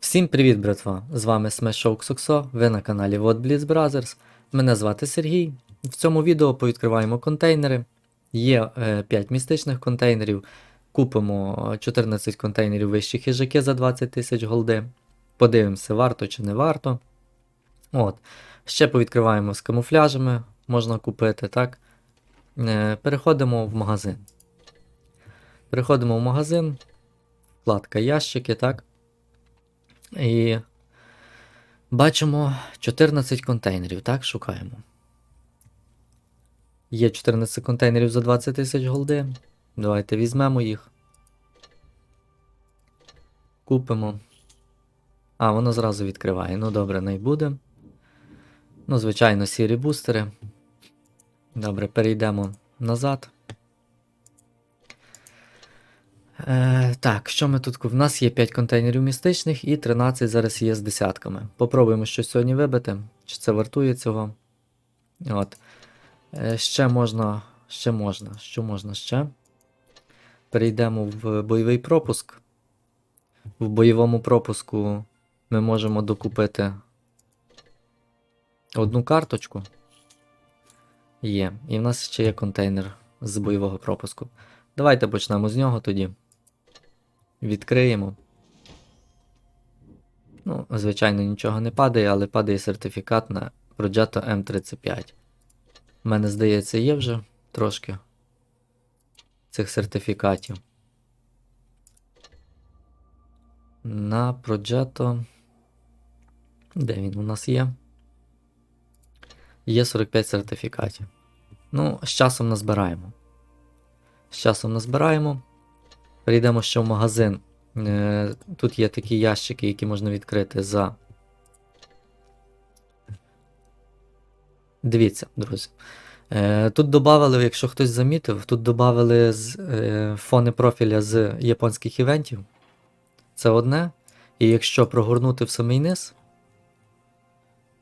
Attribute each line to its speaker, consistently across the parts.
Speaker 1: Всім привіт, братва! З вами Smash Соксо, ви на каналі What Blitz Brothers. Мене звати Сергій. В цьому відео повідкриваємо контейнери. Є е, 5 містичних контейнерів. Купимо 14 контейнерів вищих хижаки за 20 тисяч голди. Подивимося, варто чи не варто. От. Ще повідкриваємо з камуфляжами, можна купити, так? Е, переходимо в магазин. Переходимо в магазин. Вкладка ящики, так? І бачимо 14 контейнерів, так, шукаємо. Є 14 контейнерів за 20 тисяч голди. Давайте візьмемо їх. Купимо. А, воно зразу відкриває. Ну добре, не буде. Ну, звичайно, сірі бустери. Добре, перейдемо назад. Е, так, що ми тут? В нас є 5 контейнерів містичних і 13 зараз є з десятками. Попробуємо щось сьогодні вибити. Чи це вартує цього? От. Е, ще можна. Ще можна. Що можна ще? Перейдемо в бойовий пропуск. В бойовому пропуску ми можемо докупити одну карточку. Є. І в нас ще є контейнер з бойового пропуску. Давайте почнемо з нього тоді. Відкриємо. Ну, звичайно, нічого не падає, але падає сертифікат на Progetto M35. У мене, здається, є вже трошки цих сертифікатів. На Progetto. Де він у нас є? Є 45 сертифікатів. Ну, з часом назбираємо. З часом назбираємо. Перейдемо ще в магазин. Е, Тут є такі ящики, які можна відкрити за. Дивіться, друзі. Е, Тут додали, якщо хтось замітив, тут додали е, фони профіля з японських івентів. Це одне. І якщо прогорнути в самий низ.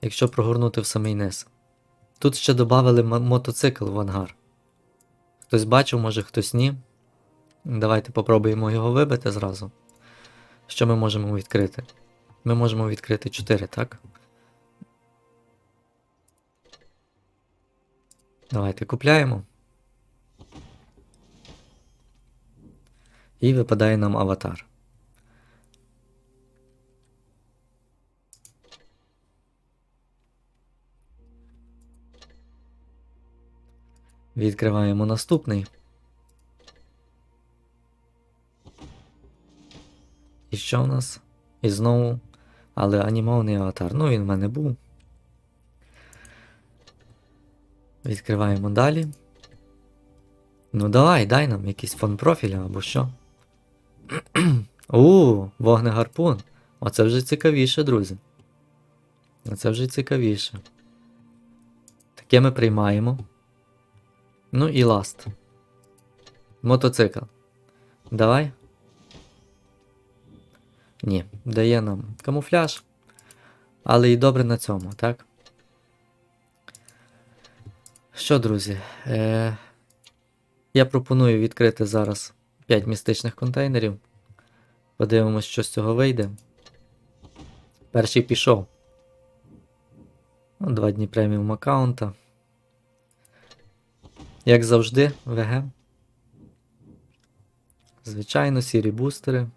Speaker 1: Якщо прогорнути в самий низ. Тут ще додали мотоцикл в ангар. Хтось бачив, може хтось ні. Давайте попробуємо його вибити зразу. Що ми можемо відкрити? Ми можемо відкрити 4, так? Давайте купляємо. І випадає нам аватар. Відкриваємо наступний. Що в нас? І знову. Але анімований аватар. Ну, він в мене був. Відкриваємо далі. Ну, давай, дай нам якийсь фон профіля або що. У, вогнегарпун. Оце вже цікавіше, друзі. Оце вже цікавіше. Таке ми приймаємо. Ну і ласт. Мотоцикл. Давай. Ні, дає нам камуфляж. Але і добре на цьому, так? Що, друзі? Е, Я пропоную відкрити зараз 5 містичних контейнерів. Подивимось, що з цього вийде. Перший пішов. Ну, Два дні преміум аккаунта. Як завжди, ВГ. Звичайно, сірі бустери.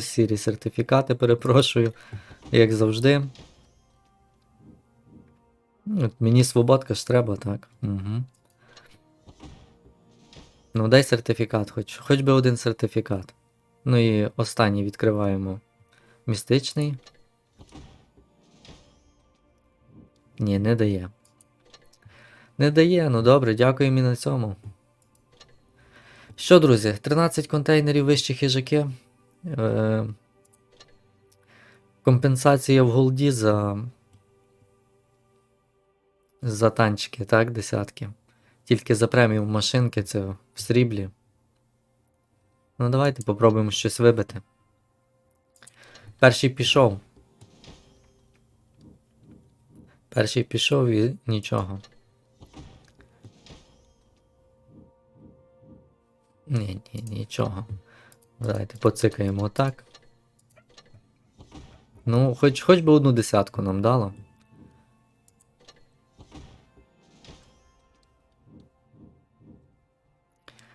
Speaker 1: Сірі сертифікати, перепрошую, як завжди. От мені свободка ж треба, так. Угу. Ну, дай сертифікат, хоч, хоч би один сертифікат. Ну і останній відкриваємо містичний. Ні, не дає. Не дає, ну добре, дякуємо і на цьому. Що, друзі, 13 контейнерів вищі хижаки. Е, компенсація в голді за. За танчики, так, десятки. Тільки за преміум машинки це в сріблі. Ну, давайте попробуємо щось вибити. Перший пішов. Перший пішов і нічого. Ні, ні, нічого. Давайте поцикаємо отак. Ну, хоч, хоч би одну десятку нам дало.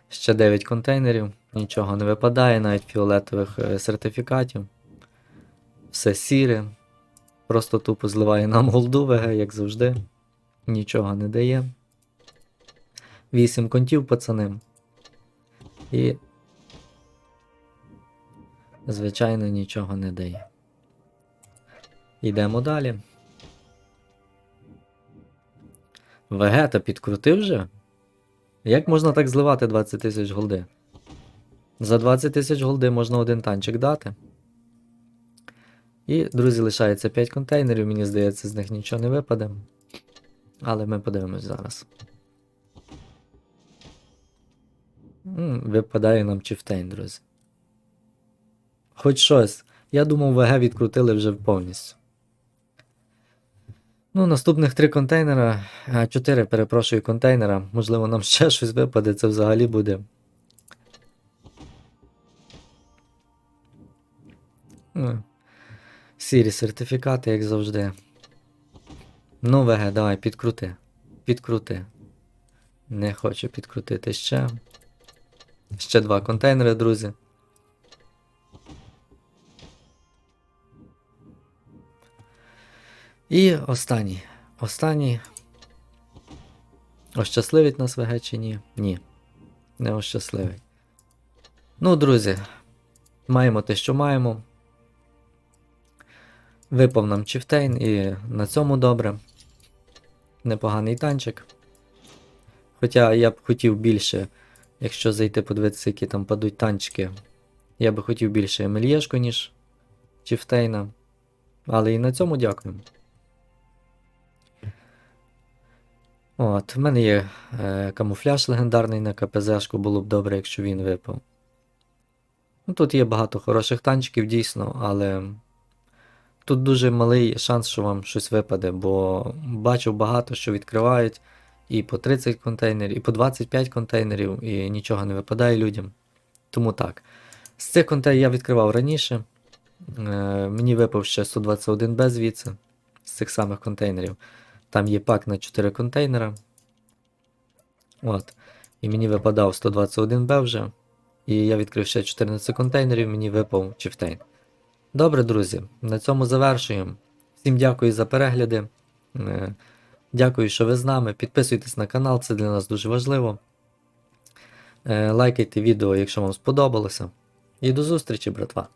Speaker 1: Ще 9 контейнерів, нічого не випадає, навіть фіолетових е, сертифікатів. Все сіре. Просто тупо зливає нам голду ВГ, як завжди. Нічого не дає. 8 контів, пацани. І. Звичайно, нічого не дає. Йдемо далі. Вегета підкрутив вже? Як можна так зливати 20 тисяч голди? За 20 тисяч голди можна один танчик дати. І, друзі, лишається 5 контейнерів, мені здається, з них нічого не випаде. Але ми подивимось зараз. М, Випадає нам чифтейн, друзі. Хоч щось. Я думав, ВГ відкрутили вже повністю. Ну, наступних три контейнера, чотири, перепрошую, контейнера. Можливо, нам ще щось випаде, це взагалі буде. Ну, Сірі сертифікати, як завжди. Ну, ВГ, давай, підкрути. Підкрути. Не хочу підкрутити ще. Ще два контейнери, друзі. І останній. Останній. Ощасливить нас ВГ ні? Не ощасливить. Ну, друзі, маємо те, що маємо. Випав нам чифтейн і на цьому добре. Непоганий танчик. Хоча я б хотів більше, якщо зайти подивитися, які там падуть танчики. Я би хотів більше Емельєшку, ніж Чифтейна. Але і на цьому дякуємо. От, в мене є е, камуфляж легендарний на КПЗшку, було б добре, якщо він випав. Ну, тут є багато хороших танчиків, дійсно, але тут дуже малий шанс, що вам щось випаде, бо бачив багато, що відкривають і по 30 контейнерів, і по 25 контейнерів, і нічого не випадає людям. Тому так. З цих контейнерів я відкривав раніше. Е, мені випав ще 121Б звідси, з цих самих контейнерів. Там є пак на 4 контейнера. От. І мені випадав 121Б вже. І я відкрив ще 14 контейнерів, мені випав чифтейн. Добре, друзі, на цьому завершуємо. Всім дякую за перегляди. Е, Дякую, що ви з нами. Підписуйтесь на канал, це для нас дуже важливо. Е, Лайкайте відео, якщо вам сподобалося. І до зустрічі, братва!